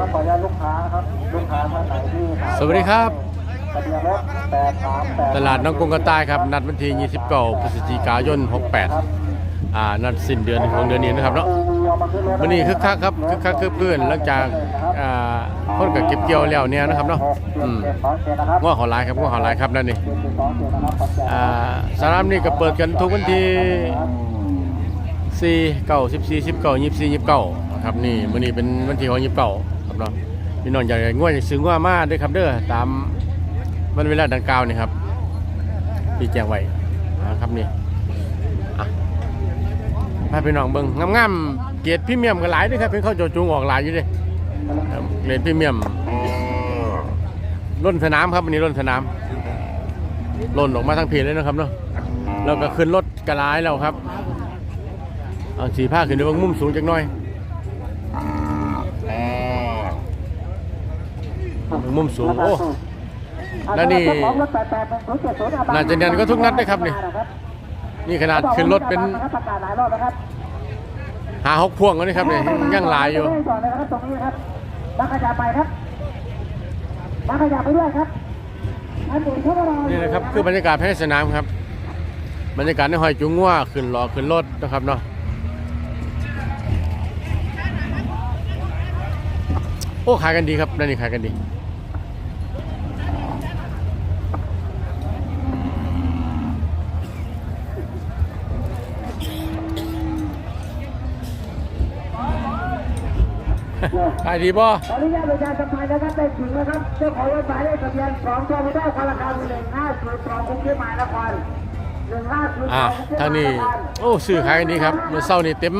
นะครับขออนุญาตลูกค้านะครับลูกค้าท่านไหนที่ถามสวัสดีครับ ทะเบียนรถแปดสามแปดตลาดน้องกรุงกระต่ายครับ นัดวันที่29พฤศจิกายน 68 อ่า นัดสิ้นเดือนของเดือนนี้นะครับเนาะวันนี้คึกคักครับคึกคักคือเพื่อนหลังจากอ่าคนกับเก็บเกี่ยวแล้วเนี่ยนะครับเนาะอืมง้อขอหลายครับง้อขอหลายครับนั่นนี่อ่าสนามนี้ก็เปิดกันทุกวันที่4 9 14 19 24 29ครับนี่มื้อนี้เป็นวันที่ของ29ครับ เนาะพี่น้องอยากได้ง่วยอยากซื้อง่วมาเด้อครับเด้อตามวันเวลาดังกล่าวนี่ครับที่แจ้งไว้นะครับนี่อะพาพี่น้องเบิ่งงามๆเกียรติพรีเมียมก็หลายเด้อครับเป็นข้าวโจจุงออกหลายอยู่เด้ครับเกรดพรีเมียมล้นสนามครับวันนี้ล้นสนามหล่นออกมาทางเพจเลยนะครับเนาะแล้วก็ขึ้นรถกระไรแล้วครับเอาสีผ้าขึ้นด้วยมุมสูงจักหน่อย มุมสูงโอ้แล้วนี่น่าจะเนียนก็ทุกนัดด้วยครับนี่นี่ขนาดขึ้นรถเป็นประกาศหลายรอบนะครับหาหกพวงแล้วนี่ครับเนี่ยยังหลายอยู่ก่อนเลยนะครับตรงนี้ครับนักขยะไปครับนักขยะไปด้วยครับอันอื่นเขาก็รออยู่นี่นะครับคือบรรยากาศภายในสนามครับ บรรยากาศในหอยจุงงัวขึ้นรอขึ้นรถนะครับเนาะโอ้ขายกันดีครับนั่นนี่ขายกันดี ขายดีป่ะขออนุญาตประชาสัมพันธ์นะครับได้ถึงนะครับเจ้าของรถหมายเลขทะเบียนสองตัวไม่ได้คาราคาหนึ่งห้าศูนย์สองกรุงเทพมหานครหนึ่งห้าศูนย์สอ่าองกรุงเทพมหานครทางนี้โอ้ซื้อขายกันดีครับเมื่อเช้านี่เต็ม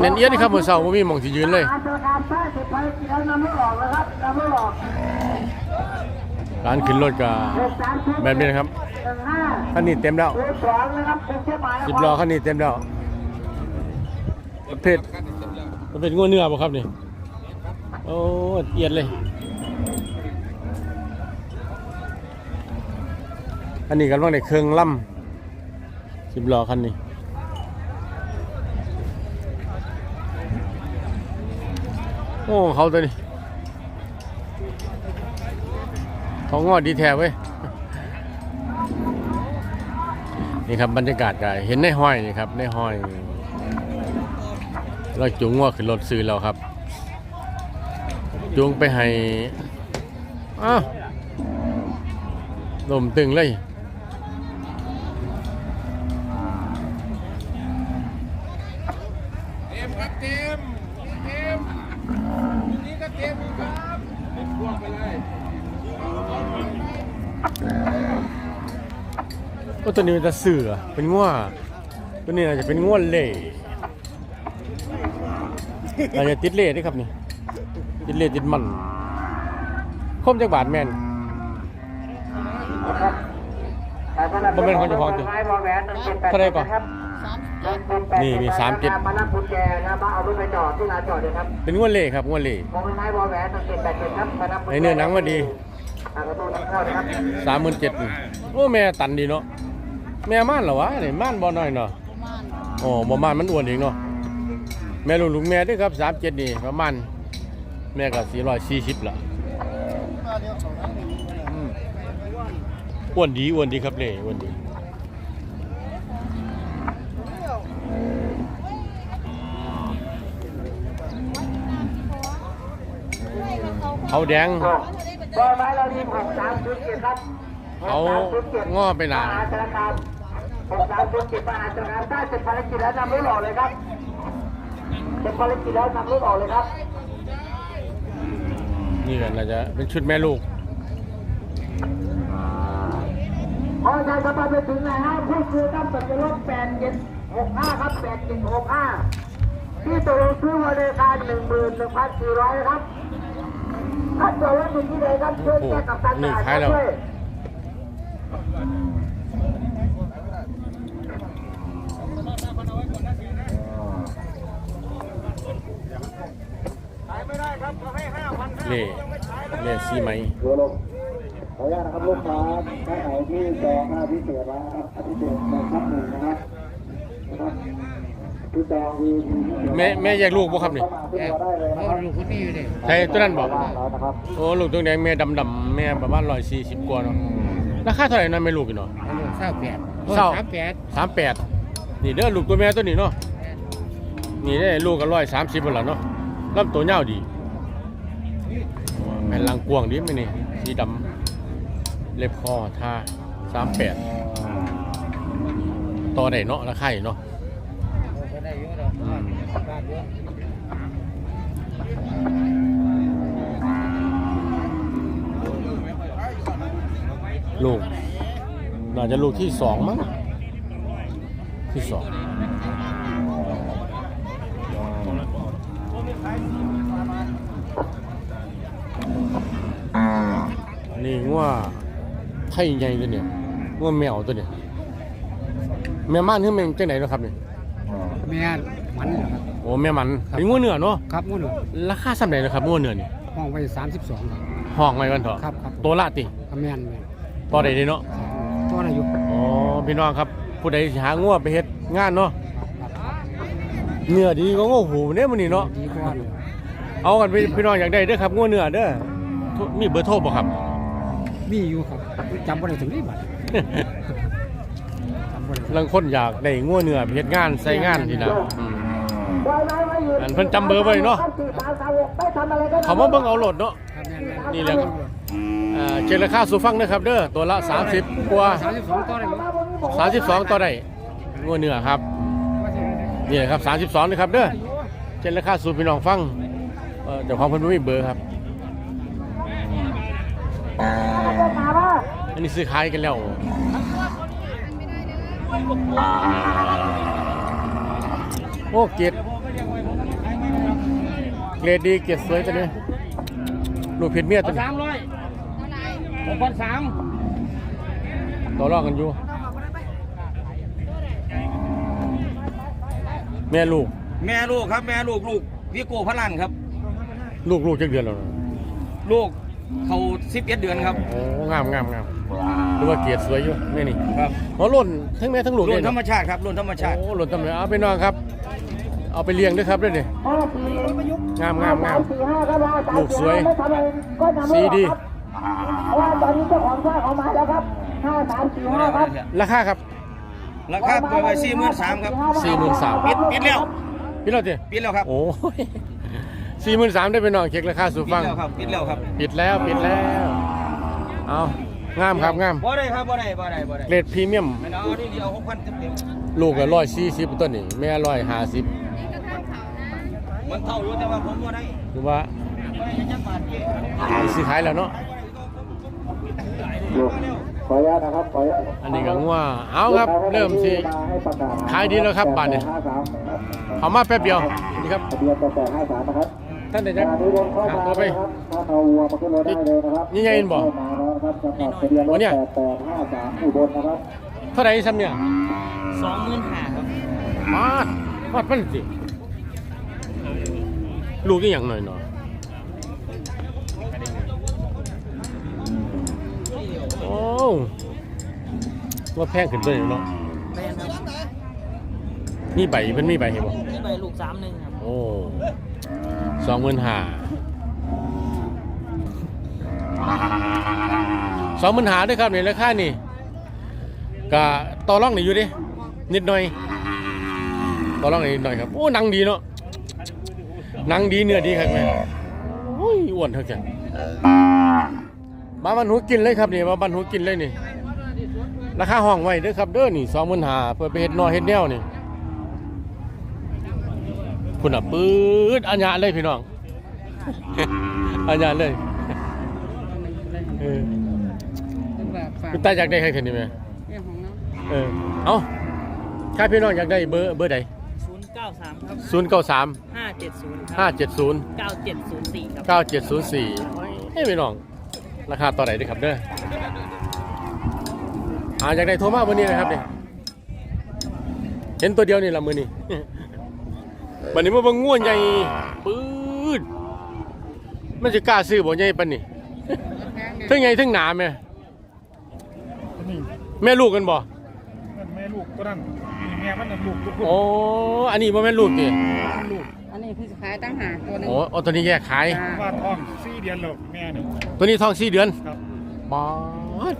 เน้นเอียดครับเมื่อเช้าไม่มีหมองที่ยืนเลยอาธนาคารใต้สุดภารกิจแล้วนำไม่ออกเลยครับนำไม่ออกร้านขึ้นรถก็หกสามศูนย์แบบนี้นะครับหนึ่งห้าคันนี้เต็มแล้วศูนย์สองนะครับกรุงเทพมหานครสิบล้อคันนี้เต็มแล้วประเภท ประเภทงัวเนื้อป่ะครับนี่โอ้เอียดเลย อันนี้กันว่างในเครื่องล่ำสิบล้อคันนี้โอ้เขาตัวนี้เขางอดีแท้เว้ยนี่ครับบรรยากาศก็เห็นในห้อยนี่ครับในห้อย เราจูงงัวขึ้นรถซื้อแล้วครับ จูงไปให้อ้าวลมตึงเลยเต็มครับเต็มเต็มนี่ก็เต็มครับเต็มพวงไปเลยก็ตัวนี้มันจะเสือเป็นง่วตัวนี้อาจจะเป็นง่วเล่ อาจจะติดเล่ด้วยครับนี่ติดเล่ติดมันคมจากบาทแมนบ่เป็นของเจ้าของจริงเท่าไหร่ก่อนนี่มีสามเจ็ดมารับกุญแจนะมาเอารถไปจอดที่ลานจอดเลยครับเป็นง่วเล่ครับง่วเล่มองเป็นไม้วอลแหวนตั้งเจ็ดแปดเจ็ดครับมารับกุญแจไอ้เนื้อหนังมาดีทางประตูทางเข้านะครับสามหมื่นเจ็ดโอ้แม่ตันดีเนาะแม่ม่านเหรอวะนี่ม่านบ่น้อยเนาะอ๋อบ่ม่านมันอ้วนเองเนาะ แม่ลูกลูกแม่เด้วยครับสามเจ็ดนี่ประมาณแม่ก็สี่ร้อยสี่สิบละอืมอ้วนดีอ้วนดีครับเล่อ้วนดีเขาแดงบอไม้เราดีหกสามศูนย์เจ็ดครับเอาง้อไปหนามหาธนาคารหกสามศูนย์เจ็ดมหาธนาคารถ้าเสร็จภารกิจแล้วนำรถออกเลยครับ เสร็จภารกิจแล้วนำรถออกเลยครับ นี่ก็น่าจะเป็นชุดแม่ลูกขอใช้สภาพไปถึงไหนฮะผู้ซื้อตั้งสัญลักษณ์แปดเจ็ดหกห้าครับแปดเจ็ดหกห้าที่ตกลงซื้อมาในราคาหนึ่งหมื่นหนึ่งพันสี่ร้อยครับถ้าจอดรถอยู่ที่ไหนครับช่วยแจ้งกับตันนี่ขายแล้วด้วย เล่เล่ซีไหมดูลงขออนุญาตนะครับลูกค้าท่านไหนที่จองหน้าพิเศษแล้วนะครับพิเศษนะครับหนึ่งนะครับนะครับที่จองวีทีแม่แม่แยกลูกบ่ครับนี่เข้ามาที่ตัวได้เลยนะพ่อครับลูกคนนี้อยู่ดิใช่ตัวนั้นบ่บ้านเรานะครับโอ้ลูกตัวแดงแม่ดำๆแม่ประมาณ140กว่าเนาะราคาเท่าไหร่นะแม่ลูกอีเนาะลูกเศร้าแปดเศร้าสามแปด38นี่เด้อลูกตัวแม่ตัวนี้เนาะ นี่ได้ลูกก็130พุ่นล่ะเนาะลำตัวยาวดีแผ่นลังกวางดีมั้ยนี่สีดำเล็บคอท่า38ต่อได้เนาะราคาเนาะก็ได้เนาะลูกน่าจะลูกที่สองมั้งที่สอง นี่ว่าไทยใหญ่ตัวเนี่ยว่าแมวตัวเนี่ยแม่ม่านนี่มันจังไหนเนาะครับเนี่ยแม่มันเหรอครับ โอ้แม่มันเป็นงัวเนื้อเนาะครับงูหนูราคาสำไหนนะครับงัวเนื้อนี่ห้องไว้สามสิบสองครับ ห้องไว้กันเถอะครับครับตัวละติครับแม่นแม่นต่อได้เด้เนาะตัวอะไรอยู่ครับอ๋อพี่น้องครับ ผู้ใดสิหางัวไปเฮ็ดงานเนาะครับเนื้อดีก็งูหูเนี่ยมันนี่เนาะ ดีกว่าเลยเอากันพี่พี่น้องอยากได้เด้อครับงัวเนื้อเด้อทุมีเบอร์โทรบ่ครับ มีอยู่ครับจำบ่ได้ถึงนี่บัดจำบ่ได้ลังคนอยากได้งัวเนื้อไปเฮ็ดงานใส่งานทีละอืมไว้ไว้ไว้อยู่อันเพิ่นจำเบอร์ไว้เนาะสี่สามสามหกไม่ทำอะไรก็ได้เขามาเบิ่งเอาโหลดเนาะ ครับแม่นแม่นนี่แหละครับ อ่าเจรราคาสู่ฟังนะครับเด้อตัวละ 30 กว่าสามสิบสองตัวได้อยู่32 ต่อได้งัวเนื้อครับ นี่แหละครับ 32นะครับเด้อ เจรราคาสู่พี่น้องฟังเอ่อเจ้าของเพิ่นบ่มีเบอร์ครับ อันนี้ซื้อขายกันแล้วโอ้เกรดเกรดดีเกรดสวยตัวนี้ลูกเพชรเมียตัวนี้สามร้อยหกพันสามต่อรองกันอยู่ แม่ลูก แม่ลูกครับ แม่ลูกลูกวิโก้พลันครับ ลูกลูกจักเดือนแล้วนะลูกเขา สิบเอ็ดเดือนครับ โอ้งามงามงามดูว่าเกรดสวยอยู่แม่นี่ครับอ๋อหล่นทั้งแม่ทั้งลูกรุ่เลยนธรรมชาติครับรุ่นธรรมชาติโอ้หล่นทำไมเอาไปนอนครับ เอาไปเลี้ยงด้วยครับด้วยนี่ห้าสี่งามงามงามสี่ห้าก็ได้ลูกสวยไม่ทำอะไรก็ทำไม่สีดีครับเพราะว่าตอนนี้เจ้าของช่างเขามาแล้วครับห้าสามสี่ห้าครับราคาครับราคาเปิดไว้สี่หมื่นสามครับ43,000ปิดปิดแล้วพี่เราเจ้ปิดแล้วครับ โอ้ย สี่หมื่นสามได้ไปนอนเช็คราคาสู่ปิดฟังแล้วครับปิดแล้วครับปิดแล้วปิดแล้ว เอางามครับงามบ่ได้ครับบ่ได้บ่ได้บ่ได้เกรดพรีเมียมไม่เอาอันนี่เดียวหกพันเต็มลูกละร้อยสี่สิบต้นนี่แม่ร้อยห้าสิบๆมันเท่าอยู่แต่ว่าผมบ่ได้คือว่าบ่ได้ยังจักบาทเดียวซื้อขายแล้วเนาะ ขออนุญาตนะครับขออนุญาตอันนี้ก็งัวเอาครับเริ่มสิให้ประกาศขายดีแล้วครับบาทเนี่ยห้าสามเขามาแป๊บเดียวนี่ครับ ทะเบียนแปดห้าสามนะครับ ท่านได้ขจักณะนี้รถเข้าหามาตัวไปนะครับถ้าเอาวัวมาขึ้นรถได้เลยนะครับนี่ไงเห็นบ่เข้ามาแล้วนะครับสำหรับทะเบียนรโอ้ถเนี่ยแปดแปดห้าสามอุบลนะครับเท่าไหร่ซ้ำเนี่ยสองหมื่นห้าครับมาดมาดมันสิลูกนี่อย่างหน่อยเนาะโอ้ว่าแพงขึ้นไปเนาะแม่นครับมีใบเพิ่นมีใบเห็นบ่นี่ใบลูกสามหนึ่งครับโอ้ สองหมื่นห้าสองหมื่นห้าด้วยครับในราคานี่ก็ต่อร่องได้อยู่ดินิดหน่อยต่อร่องได้นิดหน่อยครับโอ้หนังดีเนาะหนังดีเนื้อดีครับแม่โอ้ยอ้วนเท่ากันมาบันหูกินเลยครับนี่มาบันหูกินเลยนี่ราคาห้องไว้เด้อครับเด้อนี่สองหมื่นห้าเพื่อไปเฮ็ดนอเฮ็ดแนวนี่ คุณอะปื๊ดอัญญาเลยพี่น้องอัญญาเลยเออฝากคุณตาอยากได้ใครคนนี้ไหมเรื่องของน้องเออเอาถ้าพี่น้องอยากได้เบอร์เบอร์ใดศูนย์เก้าสามครับศูนย์เก้าสามห้าเจ็ดศูนย์ห้าเจ็ดศูนย์เก้าเจ็ดศูนย์สี่ครับ เก้าเจ็ดศูนย์สี่ให้พี่น้อง ราคาต่อไหนด้วยครับเด้อหาอยากได้โทรมาวันนี้นะครับเนี่ยเห็นตัวเดียวนี่ละมือนี่ วันนี้มันบังง่วนใหญ่ปื๊ดมันจะกล้าซื้อบ่ใหญ่ปานนี่แพงเนี่ยถึงไงถึงหนาแม่แม่ลูกกันบ่แม่ลูกก็นั่นแม่ม่มันน่ะลูกลูกลูกโอ้อันนี้บ่แม่นลูกติลูกอันนี้คือขายตั้งหากตัวหนึงโอ้เอาตัวนี้แยกขายจ้าว่าท้องสี่เดือนแล้วแม่นี่ตัวนี้ท้อง4เดือนครับบาด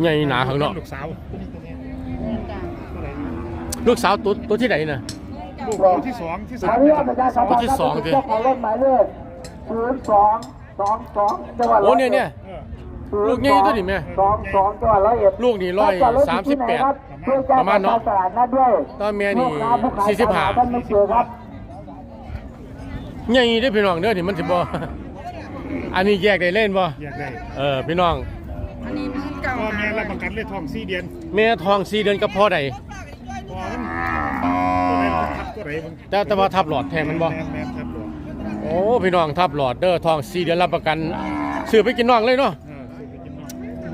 ใหญ่หนาข้างนอกลูกสาวตัวนี้ตัวนี้จ้าตัวไหนลูกสาวตัวตัวที่ไหนน่ะ ลูกตัวที่สองที่สาขามเรียกประชาสัมพันธ์ตัวที่สองสิเจ้าของรถหมายเลขศูนย์สองสองสองจังหวัดโอ้เนี่ยเนี่ย เออ ลูกใหญ่ตัวนี้แม่สองสองจังหวัดร้อยเอ็ดลูกนี่ร้อยสามสิบแปดเพื่อแจ้งประมาณเนาะ ตลาดนัดด้วยตอนแม่นี่ลูกค้าผู้ขายสี่สิบห้าท่านไม่เจอครับใหญ่เด้อพี่น้องเด้อนี่มันสิบ่ อันนี้แยกได้เล่นบ่อยากได้เออพี่น้อง อันนี้มันเก่าพ่อหาแม่ร้รัอบยประกันเลยท้องสี่เดือนแม่ทอง4เดือนกับพ่อใดพ่อมันตัวไหนมันทับตัว ไหนมันแต่แต่ว่าทับหลอดแทนมันบ่แม่แม่ทับหลอดโอ้พี่น้องทับหลอดเด้อทอง4เดือนรับประกันซื้อไปกินน้องเลยเนาะเออซื้อไปกินน้อง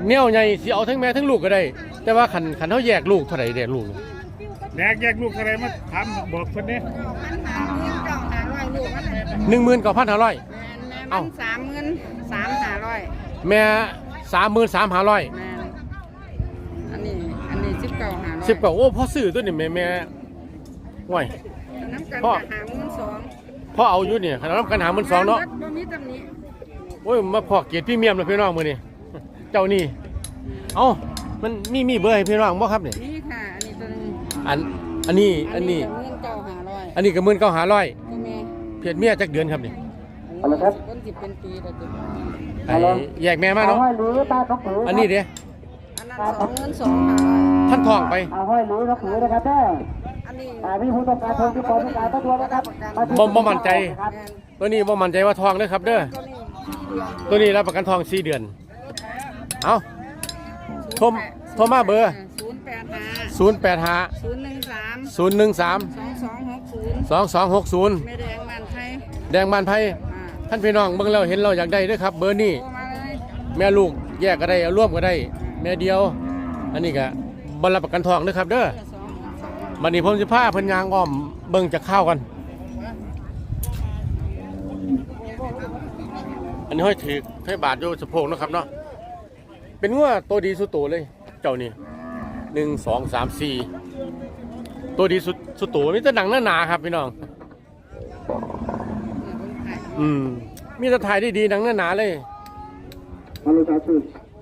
แนวใหญ่สิเอาทั้งแม่ทั้งลูกก็ได้ แต่ว่าคันคันเฮาแยกลูกเท่าไหร่แยกลูกนี่แยกแยกลูกอะไรมาถามบอกเพิ่นเนี่ยมันหาเงินเก่าหาร้อยลูกมันหนึ่งหมื่นเก้าพันห้าร้อยแม่นแม่เอ้ามันสามหมื่นสามหาร้อยแม่สามหมื่นสามห้าร้อยแม่นอันนี้อันนี้สิบเก่าหาร้อยสิบกว่าโอ้พ่อซื้อตัวนี้แม่แม่ห่วย น้ำกันพ่อก็หาหมื่นสองพ่อเอาอยู่เนี่ยขนาดรับกันหาหมื่นสองเนาะบ่มีตำหนิโอ้ยมาพอเกียรติพี่เมียมเลยพี่น้องมือนี่เจ้านี่เอ้ามันมีมีเบอร์ให้พี่น้องบ่ครับเนี่ยนี่ค่ะ อันนี้ตัวหนึงอันอันนี้อันนี้หมื่นเก่าหาร้อยอันนี้ก็หมื่นเก้าห้าร้อยตัวแม่เพียรเมียจักเดือนครับนี่เอาละครับต้นสิบเป็นปีแล้วจ้ะไอ้แยกแม่มาเอาเนาะห้อยหรือตาต้องถืออัอันนี้เด้อันนั้นสองหมื่นสองหาร้อยท่านทองไป เอาห้อยหรือต้องถือนะครับเด้อ อันนี้อ่าพี่ผู้ต้องการโทรที่ปอต้องการต้องตัวนะครับาที่บ่บ่มั่นใจครับแม่นตัวนี้บ่มั่นใจว่าทองเด้อครับเด้อตัวนี้ที่เดือนตัวนี้รับประกันทองสี่เดือน เอาโทรโทรมาเบอร์ศูนย์แปดห้า0 8 5ศูนย์หนึ่งสาม0 1 3สองสองหกศูนย์2 2 6 0แม่แดงบ้านไทยแดงบานไผ่อ่าท่านพี่น้องเบิ่งแล้วเห็นเราอยากได้เด้วยครับ เบอร์นี้โทรมาเลยแม่ลูกแยกก็ได้เอาร่วมก็ได้ แม่เดียว อันนี้ก็บรับประกันทองเด้อครับเด้อสองหกสอง บัดนี้ผมสิพาเพิ่นยางอ้อมเบิ่งจะข้าวกัน อันนี้ห้อยถือให้บาทอยู่สะโพกเนาะครับเนาะ เป็นงัวตัวดีสุดโตวเลย เจ้านี่หนึ่งสองสามสี่ตัวดีสุดสุดโตวมีแต่หนังหนาๆครับพี่น้อง อืม มีแต่ถ่ายได้ดีหนังหนาๆเลยเอาลูกค้าชื่อ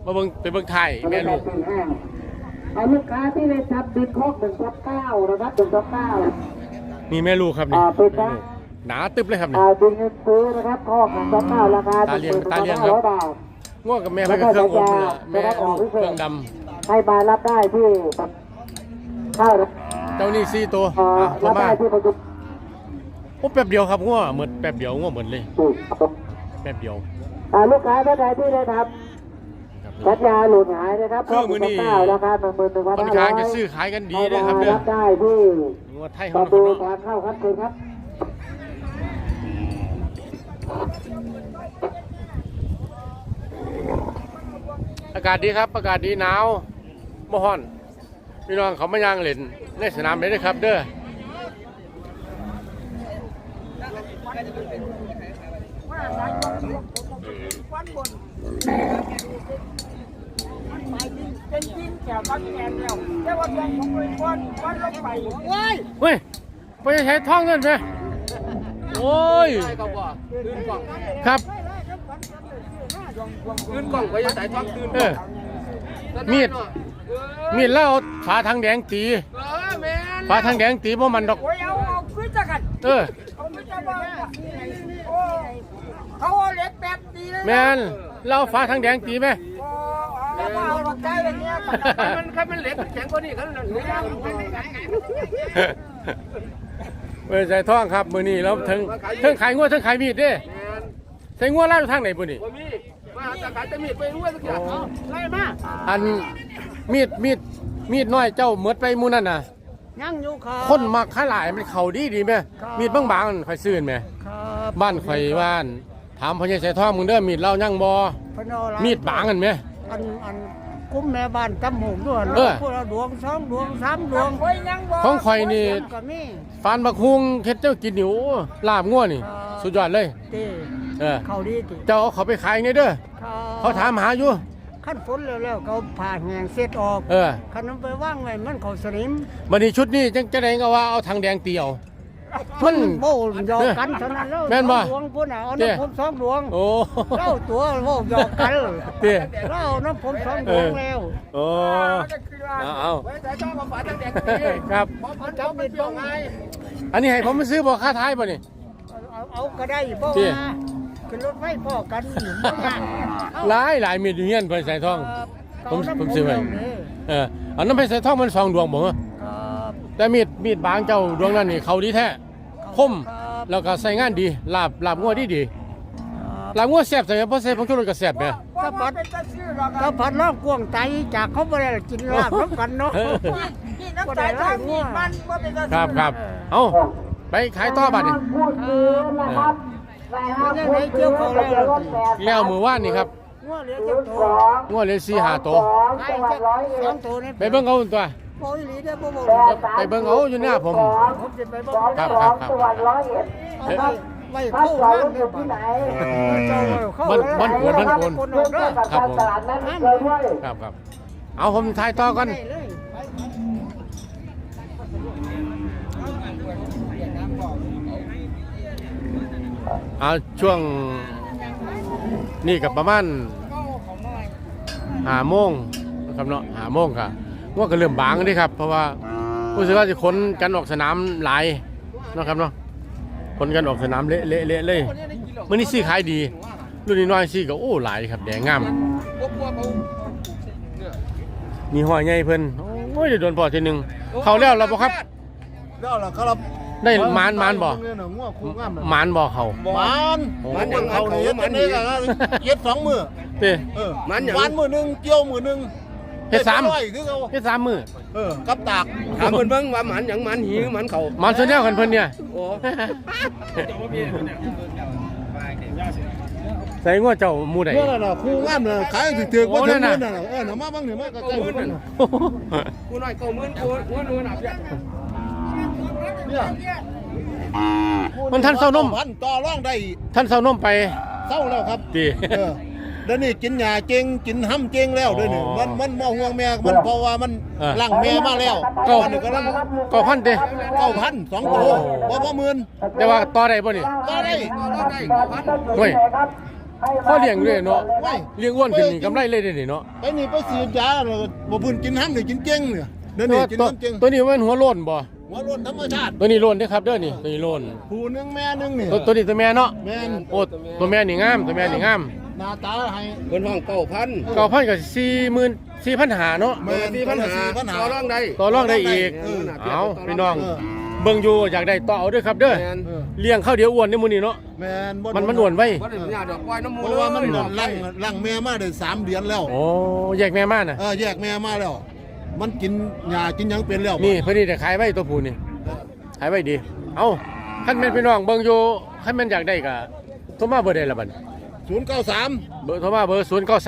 มาเบิ่งไปเบิ่งถ่ายแม่ลูก เอาลูกค้าที่ได้ทับดินคอกหนึ่งทับเก้านะครับหนึ่งทับเก้านี่แม่ลูกครับนี่อ่าเป็นนะหนาตึบเลยครับนี่ อ่าดึงเงินซื้อนะครับคอกหนึ่งทับเก้าราคาตาเลี้ยงหนึ่งตาเลี้ยงพันครับห้าร้อยบาท ง่วงกับแม่เพิ่นก็เครื่องอบนั่นล่ะแม่ลูกเครื่องดให้มารับได้ที่เข้านะำเจ้านี่สี่ตัวอ่าอะโทรรับมาได้ที่ประชุมโอ้แป๊บเดียวครับง่วงเหมือนแป๊บเดียวง่วงเหมือนเลยถูกแป๊บเดียวอ่าลูกค้าท่านใดที่ได้ทครับำ สัญญาหลุดหายนะครับเครื่องมือนี่เก้าราคาหนึ่งหมื่นหนึ่งพันค่อนห้าร้ข้าองยจะซื้อขายกันดีให้เลยครับมาเด้อรับได้ที่งัวไทยปเขาระเนาะตูครับเนาะทางเข้าครับคุณครับอากาศดีครับ อากาศดีหนาวบ่ฮ้อนพี่น้องเขามาย่างเล่นในสนามเลยนะครับ เด้อ เป็นจิ้นแก้วกันแกนแล้วแต่ว่าตัวผมเป็นคนวันลงไปว้ายเฮ้ยไปใช้ท่องเงินไหมโอ้ยครับคืนกล่องไว้จะใส่ท้องคืนเออมีดมีดแล้วเอาฝาทางแดงตีเออแม่นฝาทางแดงตีเพราะมันดอกโอ้ยเอาเอ แมนเราเอาฝาทางแดงตีไหมโอ้แล้วมาเอาหลักใจอย่างเงี้ยมันครับมันเหล็กแข็งกว่านี้ครับหนูย่างเว้ยใส่ท่องครับมือนี้เราถึงถึงขายงวดถึงขายมีดเด้ใส่งวดเล่าทางไหนปุ่นี่บ่มีว่าจะขายจะมีดไปรู้ว่าสักอย่างไล่มาอันมีดมีดมีดน้อยเจ้าเหมือดไปหมูนั่นน่ะ ยังอยู่ครับคนมักขายหลายมันเข่าดีดีไหมมีดบางบางๆข่อยซื้อไหมครับบ้านข่อยบ้าน ถามพ่อใหญ่ใส่ท่องมึงเด้อมีดเล่ายังบ่พนอลมีดบางกันไหม อันอันกุ้มแม่บ้านตำหงด้วยเออ พวกเราดวงสองดวงสามดวงของข่อยนี่ก็มี ฟานบักฮุงเฮ็ดเจ้ากินอยู่ลาบง่วนี่ ครับ สุดยอดเลย ตีเออ เขาดีตีเจ้าเอาเขาไปขายไงเด้อครับเขาถามหาอยู่ ขั้นฝนแล้วๆเขาผ่าแหงเสร็จออกเออ คันนั้นไปว่างไว้มันเขาสนิมบัดนี้ชุดนี้จังจะได้ก็ว่าเอาทางแดงเตียว มันโบ้หยอกกันเท่านั้นแล้วแม่นบ่ดวงพุ่นน่ะเอาเจ้น้ำผมสองดวงโอ้เล่าตัวโบ้หยอกกันเต้เล่าน้ำผมสองดวงแล้วโอ้เอาเอาไว้แต่ชอบมาฝาตั้งแต่ตีครับเพราะมันจับมันเปรี้ยวไงอันนี้ให้ผมมาซื้อบ่ค่าท้ายบ่นี่เอาเอาก็ได้บ่เจ้ว่าขึ้นรถไฟพ่อกันบ่ยากเอาหลายหลายมีดอยู่เฮียนไปใส่ทองผมเาน้ำผมซื้อไว้เาเลยเอออันนั้นไปใส่ทองมันสองดวงบ่เหรอครับ แต่มีดมีดบางเจ้าดวงนั้นนี่เขาดีแท้คมครับแล้วก็ใส่งานดีลาบลาบงัวดีดีลาบงัวแซ่บใส่เพราะใส่ผงชูรสก็แซ่บแหมถ้าพัดถ้าพัดรอบกวางไตจากเขาบ่ได้กินลาบน้ำกันเนาะเออนี่น้ำใจทางนี้มันบ่เป็นครับครับเอาไปขายต่อบัดนี่พูดซื้อนะครับนายห้าพูดซื้อทะเบียนรถแปดแล้วมือว่านนี่ครับงัวเหลือศูเจ็ดนย์ตัสวองงัวเลยสี่ห้าตัวสองจังหวัดร้อยเอ็สอดงตัวนี่ไปเบิ่งเอาตัว โอ้ยหลีได้บ่บ่แปดสามไปเบิ่งเอาอยู่หน้าผม ผมสิไปบ่สองครับสครัอบงครับจังหวัดร้อยเอ็ดเอานะคไว้รับไว้เข้าจอดบ้ารถนอเด้อยู่ที่ไหนบ้านบ้านบ้านโกนบ้านโกนคนออกเด้อกับการตลาดนั้นเลยด้วยครับครับ เอาผมถ่ายต่อก่อนเลยไปเอาช่วงนี่กับประมาณหาโมงนะครับเนาะหาโมงค่ะ ว่าก็เริ่มบางนี่ครับเพราะว่ารู้สึกว่าจะขนกันออกสนามหลายเนาะครับเนาะขนกันออกสนามเละเละเละเลยมื่อนี้ซื้อขายดีรุ่นนี้น้อยซื้อก็โอ้หลายครับแดงงามพวกพวกเขาเนี่ยนี่ห้อยใหญ่เพิ่นโอ้ยเดี๋ยวโดนพอทีหนึงเขาแล้วเราบ่ครับแล้วล่ะครับได้หมานหมานบ่เนี่ยน่ะงัวคู่งามน่ะหมานบ่เขาหมานโอ้หมานอย่างเขาเนี่ยมันนี่ก็เย็ดสองมือเต้เออมันอย่างหวานมือหนึงเกี่ยวมือหนึง เฮ็ดสามร้อยคือเขาเฮ็ดสามมือเออกับตากถามเพิ่นเบิ่งว่าหมันหยังหมันหีหรือหมันเขาหมานส่วนแนวกันเพิ่นเนี่ยโอ้ใส่งัวเจ้าหมู่ใดเนี่ยน่ะคู่งามน่ะขายถือๆโอ้ว่าถึงนั่มืนอน่ะน่ะเออน่ะมาบ้างนี่มาใกล้ๆมือน่ะกูน้อยเก้าหมื่นกูกูนู่นน่ะเพี้ยนเนี่ยมันท่านเศร้านม พันต่อรองได้ท่านเศร้านมไปเศร้าแล้วครับดีเออ เดี๋ยวนี้กินหญ้าเจงกินห้ำเจงแล้วเด้วยวนี่อ๋อมันมันบ่ห่วงแม่มันเพราะว่ามันเออ ล่างแม่มาแล้วเก้าอันนี้ก็ลังก็พันเด้เก้าพันสองตัวบ่พอหมื่นแต่ว่าต่อได้บ่นี่ก็ได้เฮ้ยพ่อเลี้ยงด้วยเนาะเว้ยเลี้ยงอ้วนขึ้นนี่กำไรเลยเด้นี่เนาะไปนี่ไปสีดยาแล้วบ่พื้นกินห้ำนี่กินเจงเนี่ยเดี๋ยวตันี้วกินตัวน้ำเจงตัวนี้มันหัวโล้นบ่ หัวโล้นธรรมชาติตัวนี้โล้นเด้อครับเด้อนี่ตัวนี้โล้นผู้หนึงแม่หนึงนี่ตัวตัวนี้ตัวแม่เนาะ แม่นโอ้ตัวแม่นี่งามตัวแม่นี่งาม หน้าตาให้ เพิ่นห้องเก้าพันเก้าพันกับสี่หมื่นสี่พันหาเนาะแม่นสี่พันหาสี่พันหาต่อรองได้ต่อรองได้อีกเออเอาพี่น้อง เออ เบิ่งอยู่อยากได้ต่อเอาเด้อครับเด้อแม่นเออเลี้ยงข้าวเดียวอ้วนในมื้อนี้เนาะแม่นบ่มันมันอ้วนไว้บ่ได้ญาติดอกปล่อยน้ำมูเพลราะว่ามันเลยล่างล่างแม่มาได้สามเดือนแล้ว โอ้แยกแม่มาน่ะ เออแยกแม่มาแล้ว มันกินหญ้ากินหยังเป็นแล้วนี่เพิ่นนี่จะขายไว้ตัวผู้นี่ขายไว้ดี เอาคันแม่นพี่น้องเบิ่งอยู่คันแม่นอยากได้ก็โทรมาเบอร์ใดล่ะบัด ศูนย์เก้าสามเบอร์โทรมาเบอร์0 9 3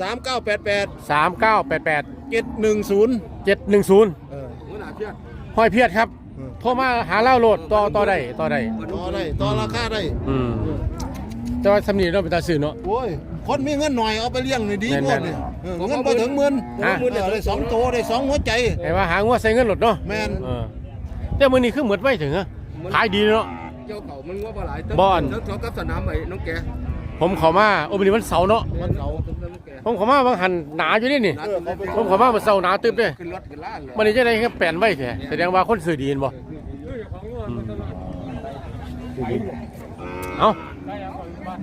สามเก้าแปดแปด3 9 8 8เจ็ดหนึ่งศูนย์7 1 0เออหัวหน้าเพี้ยนห้อยเพียรครับอืมโทรมาหาเล่าโหลดต่อต่อได้ต่อได้ต่อได้ต่อราคาได้อืมแต่ว่าสำนีเราะเป็นตาซื้อเนาะโอ้ยคนมีเงินหน่อยเอาไปเลี้ยงนี่ดีแม่นหมดนี่เออเงินพอถึงหมื่นฮะเออได้สองโตได้สองหัวใจไอ้ว่าหางัวใส่เงินหลดเนาะแม่นเออแต่มื้อนี้คือเหมือนไว้ถึงอะขายดีเนาะเจ้าเก่ามันงัวบ่หลายบ่อนเท่ากับสนามไอ้น้องแก ผมเข้ามาโอ้มื้อนี้วันเสาร์เนาะมันเก่าน้องแกผมเข้ามาบางหันหนาอยู่นี่นี่นัดกันไปผมเข้ามาวันเสาร์หนาตึ๊บเด้ขึ้นรถขึ้นล่างเลยมันนี้จะได้แค่แปลนไว้แท้แสดงว่าคนซื้อดีเห็นบ่อืมเอา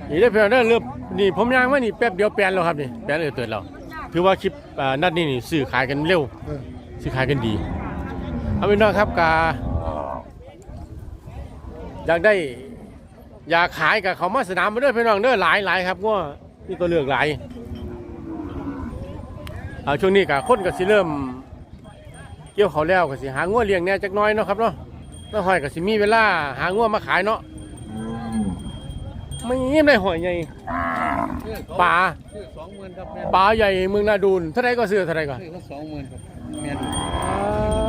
นี่ได้อเพียงเด้อเริ่มนี่ผมย่างมานี่แป๊บเดียวแปลนแล้วครับนี่แปลนเออเตือนแล้วถือว่าคลิปอ่านัดนี้นี่ซื้อขายกันเร็วเออซื้อขายกันดีเอาเป็นว่าครับกาอยากได้ อยากขายกับเขามาสนามมาด้วยพี่น้องเด้อหลายหลายครับว่ามีตัวเลือกหลายเอาช่วงนี้กับคนก็สิเริ่ม เกี่ยวเขาวแล้วก็สิหางัวเลี้ยงแหน่จักหน้อยเนาะครับเนาะน้าหอยก็สิมีเวลาหางัวมาขายเนาะไม่ยิ้มได้หอยใหญ่ปลาสองหมื่นครับแม่ปลาใหญ่เมืองนาดูนเท่าไรก็ซื้อเท่าไรก็ซื้อเขาสองหมื่นครับแม่น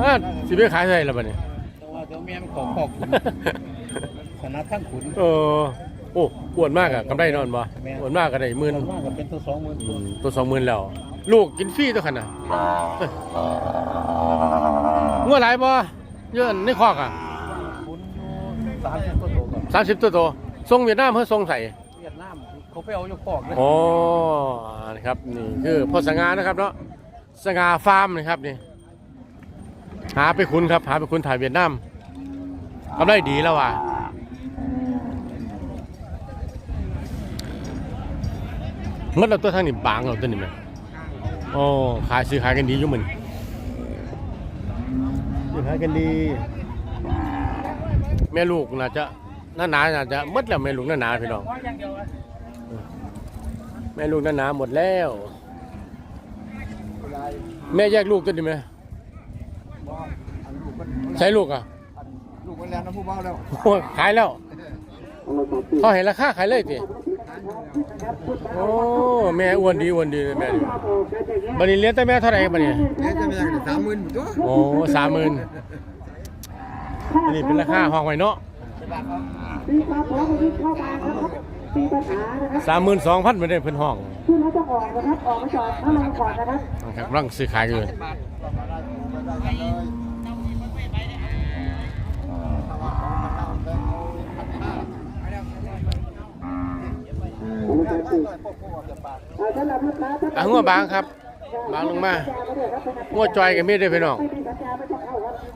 อ่าสิไปขายเท่าไรล่ะบัดนี้แต่ว่าเจ้าแม่มันของขอบคุณ คณะทั้งขุนเออโอ้อ้วนมากอะกำไรนอนบ่อ้วนมากก็ได้หมื่นมากกับเป็นตัวสองหมื่นอืมตัวสองหมื่นแล้ว ลูกกินฟรีตัวขนาดงัวหลายบ่เยอะในคอกอะคุณสามสิบตัวโตกับสามสิบตัวโตส่งเวียดนามเพื่อส่งใส่เวียดนามเขาไปเอาอยู่คอกเลยโอ้นะครับนี่คือพ่อสง่านะครับเนาะสง่าฟาร์มนะครับนี่หาไปคุณครับหาไปคุณถ่ายเวียดนามกำไรดีแล้วว่ะ เมื่อเราตัวทางนี่บางเราตัวนี้ไหมโอ้ขายซื้อขายกันดีอยู่เหมือนซื้อขายกันดี แม่ลูกน่าจะหน้าหนาน่าจะหมดแล้วแม่ลูกหน้าหนาพี่น้องแม่ลูกหน้าหนาหมดแล้ว แม่แยกลูกตัวนี้ไหมใช้ลูกอะลูกมันแล้วนะผู้เบาแล้วโอ้ยขายแล้วเขาเห็นราคาขายเลยสิ โอ้แม่อ้วนดีอ้วนดีแม่ดีบันนี้เลี้ยงแต่แม่เท่าไหร่บันนี้แม่จะไม่อยากได้สามหมื่นตัวโอ้สามหมื่นอันนี้เป็นราคาห้องไว้เนาะสามหมื่นสองพันไม่ได้เพิ่นห้องขึ้นแล้วต้องออกนะครับออกมาจอดข้างลงก่อนนะครับนะครับร่างซื้อขาย กันเลยอะงัวบางครับ บางลงมางัวจอยกันไม่ได้พี่น้อง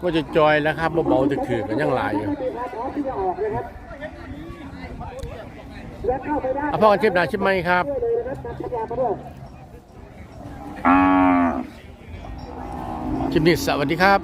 งัวจะจอยแล้วครับเบาๆถือๆกันยังหลายอยู่เอาพ่อกันชิปหนาชิปไหมครับคลิปนี้สวัสดีครับ